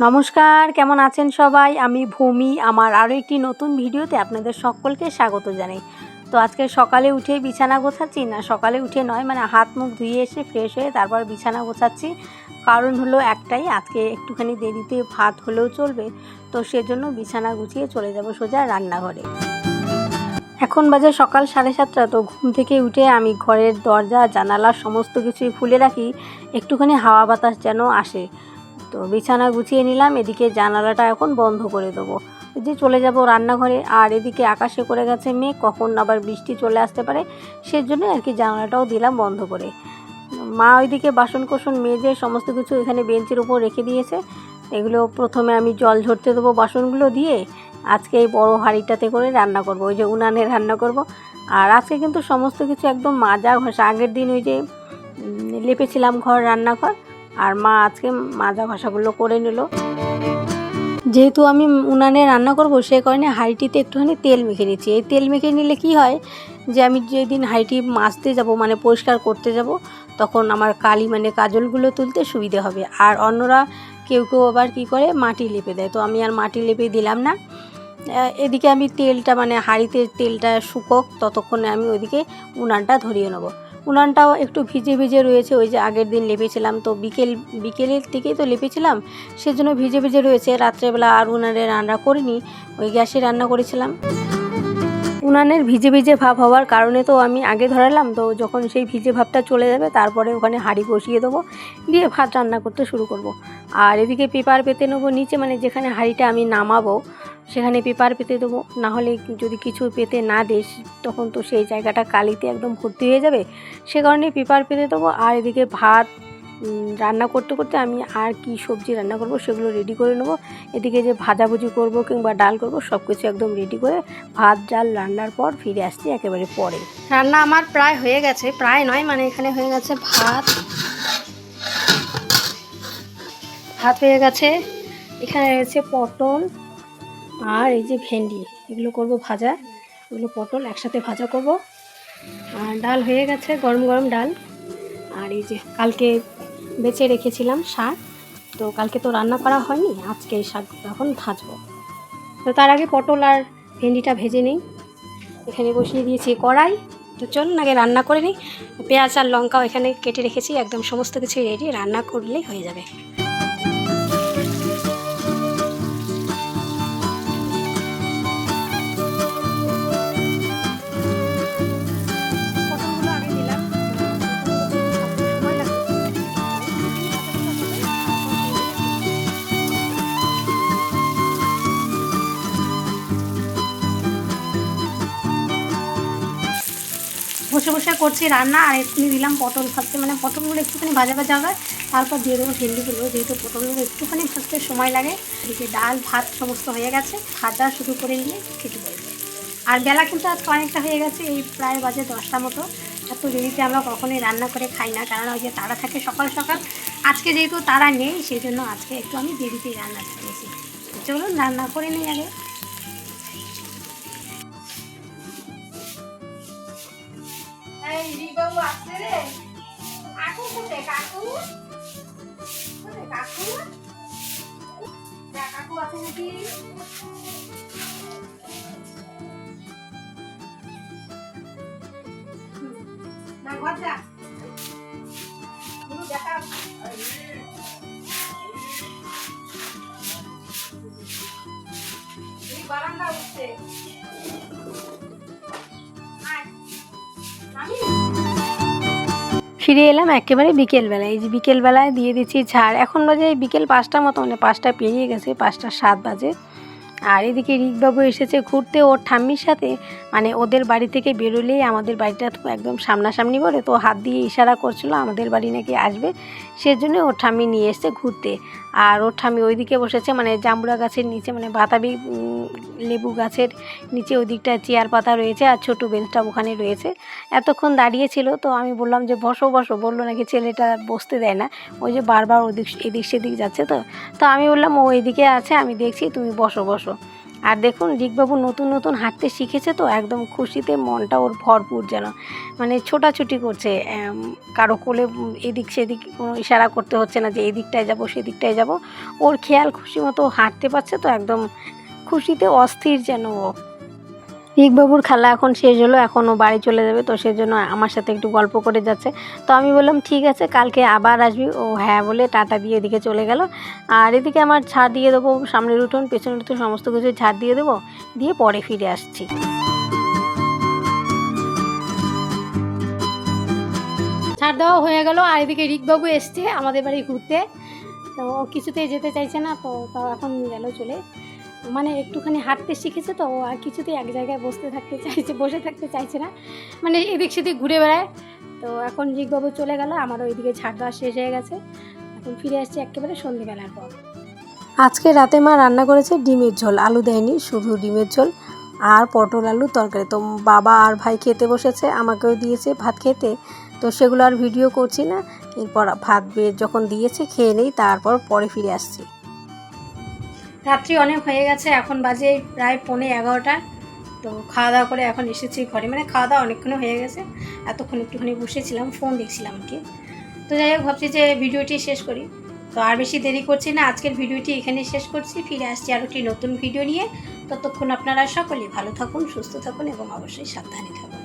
নমস্কার, কেমন আছেন সবাই? আমি ভূমি। আমার আরও একটি নতুন ভিডিওতে আপনাদের সকলকে স্বাগত জানাই। তো আজকে সকালে উঠে বিছানা গোছাচ্ছি, না সকালে উঠে নয় মানে হাত মুখ ধুয়ে এসে ফ্রেশ হয়ে তারপর বিছানা গোছাচ্ছি। কারণ হলো একটাই, আজকে একটুখানি দেরিতে ভাত হলেও চলবে, তো সেজন্য বিছানা গুছিয়ে চলে যাব সোজা রান্নাঘরে। এখন বাজে সকাল সাড়ে সাতটা, তো ঘুম থেকে উঠে আমি ঘরের দরজা, জানালা, সমস্ত কিছুই খুলে রাখি। একটুখানি হাওয়া বাতাস যেন আসে। তো বিছানা গুছিয়ে নিলাম, এদিকে জানালাটা এখন বন্ধ করে দেবো। যে চলে যাব রান্নাঘরে, আর এদিকে আকাশে করে গেছে মেঘ, কখন আবার বৃষ্টি চলে আসতে পারে সেজন্য আর কি জানালাটাও দিলাম বন্ধ করে। মা ওইদিকে বাসন কোসন মেজে সমস্ত কিছু এখানে বেঞ্চের উপর রেখে দিয়েছে। এগুলো প্রথমে আমি জল ঝরতে দেবো বাসনগুলো দিয়ে, আজকে এই বড়ো হাঁড়িটাতে করে রান্না করব, ওই যে উনানে রান্না করব। আর আজকে কিন্তু সমস্ত কিছু একদম মাজা ঘষা, আগের দিন ওই যে লেপেছিলাম ঘর, রান্নাঘর আর মা আজকে মাজা ঘষাগুলো করে নিল। যেহেতু আমি উনানে রান্না করব, সে কারণে হাঁড়িটিতে একটুখানি তেল মেখে নিচ্ছি। এই তেল মেখে নিলে কি হয় যে, আমি যেদিন হাঁড়িটি মাজতে যাব মানে পরিষ্কার করতে যাব, তখন আমার কালি মানে কাজলগুলো তুলতে সুবিধে হবে। আর অন্যরা কেউ কেউ আবার কী করে, মাটি লেপে দেয়। তো আমি আর মাটি লেপে দিলাম না। এদিকে আমি তেলটা মানে হাঁড়িতে তেলটা শুকোক, ততক্ষণে আমি ওইদিকে উনানটা ধরিয়ে নেব। উনানটাও একটু ভিজে ভিজে রয়েছে, ওই যে আগের দিন লেপেছিলাম। তো বিকেল, বিকেলের থেকেই তো লেপেছিলাম, সেজন্য ভিজে ভিজে রয়েছে। রাত্রেবেলা আর উনানে রান্না করিনি, ওই গ্যাসে রান্না করেছিলাম। উনানের ভিজে ভিজে ভাব হওয়ার কারণে তো আমি আগে ধরালাম, তো যখন সেই ভিজে ভাবটা চলে যাবে, তারপরে ওখানে হাঁড়ি বসিয়ে দেবো, দিয়ে ভাত রান্না করতে শুরু করব। আর এদিকে পেপার পেতে নেব নিচে মানে যেখানে হাঁড়িটা আমি নামাবো সেখানে পেপার পেতে দেবো। না হলে যদি কিছু পেতে না দিস, তখন তো সেই জায়গাটা কালিতে একদম ভর্তি হয়ে যাবে। সে কারণে পেপার পেতে দেবো। আর এদিকে ভাত রান্না করতে করতে আমি আর কি সবজি রান্না করব সেগুলো রেডি করে নেব। এদিকে যে ভাজাভুজি করব কিংবা ডাল করব সব কিছু একদম রেডি করে ভাত, ডাল রান্নার পর ফিরে আসছি একেবারে পরে। রান্না আমার প্রায় হয়ে গেছে, প্রায় নয় মানে এখানে হয়ে গেছে ভাত। ভাত হয়ে গেছে, এখানে রয়েছে পটল। আর এই যে ভেন্ডি, এগুলো করব ভাজা। এগুলো পটল একসাথে ভাজা করব। আর ডাল হয়ে গেছে, গরম গরম ডাল। আর এই যে কালকে বেঁচে রেখেছিলাম শাক, তো কালকে তো রান্না করা হয়নি, আজকে এই শাক তখন ভাজবো। তো তার আগে পটল আর ভেন্ডিটা ভেজে নিই। এখানে বসিয়ে দিয়েছি কড়াই। তো চলুন আগে রান্না করে নিই। পেঁয়াজ আর লঙ্কাও এখানে কেটে রেখেছি, একদম সমস্ত কিছু রেডি রান্না করলেই হয়ে যাবে। বসে বসে করছি রান্না, আর এক্ষুনি দিলাম পটল ভাজতে। মানে পটলগুলো একটুখানি ভাজা ভাজা হবে তারপর দিয়ে দেবো ভেন্ডিগুলো যেহেতু পটলগুলো একটুখানি ভাজতে সময় লাগে, এদিকে ডাল, ভাত সমস্ত হয়ে গেছে। ভাজা শুরু করে নিয়ে খেতে বলবে আর বেলা কিন্তু আজকে অনেকটা হয়ে গেছে, এই প্রায় বাজে দশটা মতো। এত দেরিতে আমরা কখনোই রান্না করে খাই না, কারণ ওই যে তারা থাকে সকাল সকাল। আজকে যেহেতু তারা নেই, সেই জন্য আজকে একটু আমি দেরিতেই রান্না করেছি। চলুন, রান্না করে নিই আগে। এই রিবাবু আসছে রে কাকু কোথায় কাকু কোথায় কাকু যা কাকু আছে নাকি হুম, না ঘর যা গুরু দেখা এই বারান্দা উঠছে ফিরে এলাম একেবারে বিকেলবেলায়। এই যে বিকেলবেলায় দিয়ে দিচ্ছি ছাড়। এখন বাজে বিকেল পাঁচটা মতো মানে পাঁচটা পেরিয়ে গেছে, পাঁচটা সাত বাজে। আর এদিকে রিকবাবু এসেছে ঘুরতে, ওর ঠাম্মির সাথে। মানে ওদের বাড়ি থেকে বেরোলেই আমাদের বাড়িটা তো একদম সামনাসামনি বলে, তো হাত দিয়ে ইশারা করছিল আমাদের বাড়ি নাকি আসবে। সেজন্য ওর ঠাম্মি নিয়ে এসছে ঘুরতে। আর ওর ঠাম্মি ওইদিকে বসেছে মানে জাম্বুরা গাছের নিচে মানে বাতাবি লেবু গাছের নিচে ওই দিকটা চেয়ার পাতা রয়েছে আর ছোটো বেঞ্চটা ওখানে রয়েছে। এতক্ষণ দাঁড়িয়েছিল তো আমি বললাম যে, বসো বসো। বলল নাকি ছেলেটা বসতে দেয় না। ওই যে বারবার ওদিক, এদিক, সেদিক যাচ্ছে তো। তো আমি বললাম, ও এদিকে আছে, আমি দেখছি, তুমি বসো বসো। আর দেখুন রিকবাবু নতুন নতুন হাঁটতে শিখেছে তো, একদম খুশিতে মনটা ওর ভরপুর যেন। মানে ছোটাছুটি করছে কারও কোলে এদিক সেদিক কোনো ইশারা করতে হচ্ছে না যে এদিকটায় যাব সেদিকটায় যাব। ওর খেয়াল খুশি মতো হাঁটতে পারছে তো, একদম খুশিতে অস্থির যেন ও। রিকবাবুর খেলা এখন শেষ হলো, এখন ও বাড়ি চলে যাবে, তো সেজন্য আমার সাথে একটু গল্প করে যাচ্ছে। তো আমি বললাম, ঠিক আছে, কালকে আবার আসবি। ও হ্যাঁ বলে টাটা দিয়ে এদিকে চলে গেল। আর এদিকে আমার ছাড় দিয়ে দেবো, সামনের উঠোন, পেছনের উঠোন সমস্ত কিছু ছাড় দিয়ে দেবো, দিয়ে পরে ফিরে আসছি। ছাড় দেওয়া হয়ে গেল, আর এদিকে রিকবাবু এসছে আমাদের বাড়ি ঘুরতে। তো কিছুতেই যেতে চাইছে না, তো তাও এখন গেল চলে। মানে একটুখানি হাঁটতে শিখেছে তো, ও আর কিছুতেই এক জায়গায় বসতে থাকতে চাইছে, বসে থাকতে চাইছে না। মানে এদিক সেদিক ঘুরে বেড়ায়। তো এখন রিকবাবু চলে গেল, আমারও ওইদিকে ছাড় দেওয়া শেষ হয়ে গেছে। এখন ফিরে আসছি একেবারে সন্ধেবেলার পর। আজকে রাতে মা রান্না করেছে ডিমের ঝোল, আলু দেয়নি, শুধু ডিমের ঝোল আর পটল আলু তরকারি। তো বাবা আর ভাই খেতে বসেছে, আমাকেও দিয়েছে ভাত খেতে। তো সেগুলো আর ভিডিও করছি না। এরপর ভাত বের যখন দিয়েছে, খেয়ে নেই, তারপর পরে ফিরে আসছি। রাত্রি অনেক হয়ে গেছে, এখন বাজে প্রায় পৌনে এগারোটা। তো খাওয়া দাওয়া করে এখন এসেছি ঘরে। মানে খাওয়া দাওয়া অনেকক্ষণ হয়ে গেছে, এতক্ষণ একটুখানি বসেছিলাম ফোন দেখছিলাম কি। তো যাই হোক, ভাবছি যে ভিডিওটি শেষ করি। তো আর বেশি দেরি করছি না, আজকের ভিডিওটি এখানে শেষ করছি। ফিরে আসছি আরও একটি নতুন ভিডিও নিয়ে। ততক্ষণ আপনারা সকলেই ভালো থাকুন, সুস্থ থাকুন এবং অবশ্যই সাবধানে থাকুন।